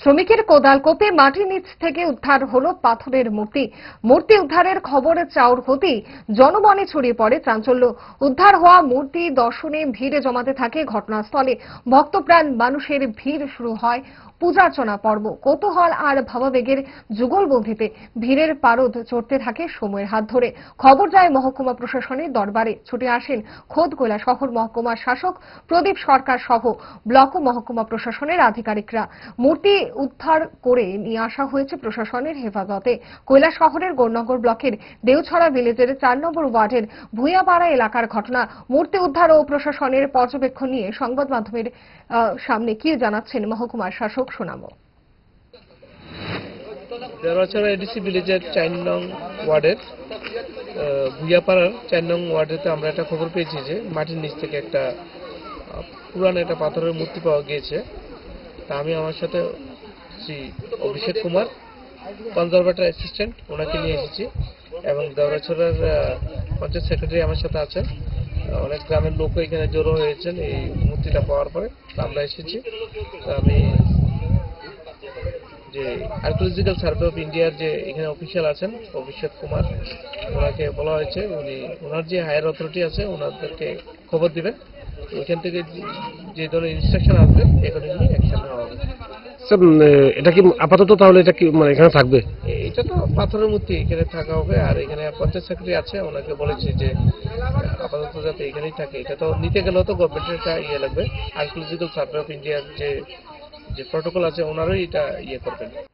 শ্রমিকের কোদাল কোপে মাটির নিচ থেকে উদ্ধার হলো পাথরের মূর্তি। মূর্তি উদ্ধারের খবর চাউর হতেই জনমনে ছড়িয়ে পড়ে চাঞ্চল্য। উদ্ধার হওয়া মূর্তি দর্শনে ভিড়ে জমাতে থাকে ঘটনাস্থলে। ভক্তপ্রাণ মানুষের ভিড় শুরু হয় পূজার্চনা পর্ব। কৌতূহল আর ভাবাবেগের যুগলবন্দিতে ভিড়ের পারদ চড়তে থাকে সময়ের হাত ধরে। খবর যায় মহকুমা প্রশাসনের দরবারে। ছুটে আসেন খোদ শহর মহকুমার শাসক প্রদীপ সরকার সহ ব্লক মহকুমা প্রশাসনের আধিকারিকরা। মূর্তি উদ্ধার করে নিয়ে আসা হয়েছে প্রশাসনের হেফাজতে। কৈলা শহরের গৌরনগর ব্লকের দেওছড়া ভিলেজের চার নম্বর ওয়ার্ডের ভুইয়াপাড়া এলাকার ঘটনা মূর্তি উদ্ধার ও প্রশাসনের পর্যবেক্ষণ নিয়ে সংবাদ মাধ্যমের সামনে কি জানাচ্ছেন মহকুমার শাসক শোনাবো দেওয়াছড়া এডিসি ভিলেজের চার নং ওয়ার্ডের ভুইয়াপাড়ার চার নং ওয়ার্ডেতে আমরা একটা খবর পেয়েছি যে মাটির নিচ থেকে একটা পুরানো একটা পাথরের মূর্তি পাওয়া গিয়েছে। আমি আমার সাথে শ্রী অভিষেক কুমার কনজারভেটর অ্যাসিস্ট্যান্ট ওনাকে নিয়ে এসেছি। এবং দেওয়াছড়ার পঞ্চায়েত সেক্রেটারি আমার সাথে আছেন। অনেক গ্রামের লোকও এখানে জড়ো হয়েছেন এই মূর্তিটা পাওয়ার পরে। আমরা এসেছি। আমি যে আর্কোলজিক্যাল সার্ভে অফ ইন্ডিয়ার যে এখানে অফিসিয়াল আছেন, অভিষেক কুমার, ওনাকে বলা হয়েছে। উনি, ওনার যে হায়ার অথরিটি আছে, ওনাদেরকে খবর দিবেন। ওইখান থেকে যে- ধরনের ইনস্ট্রাকশন আসবে অ্যাকর্ডিংলি অ্যাকশন নেওয়া হবে। স্যার এটা কি আপাতত তাহলে এটা কি মানে এখানে থাকবে? এটা তো পাথরের মূর্তি এখানে থাকা হবে। আর এখানে পঞ্চায়েত সেক্রেটারি আছে ওনাকে বলেছি যে আপাতত যাতে এখানেই থাকে। এটা তো নিতে গেলেও তো গভর্নমেন্টের একটা ইয়ে লাগবে। আর্কোলজিক্যাল সার্ভে অফ ইন্ডিয়ার যে যে প্রটোকল আছে ওনারাই এটা ইয়ে করবেন।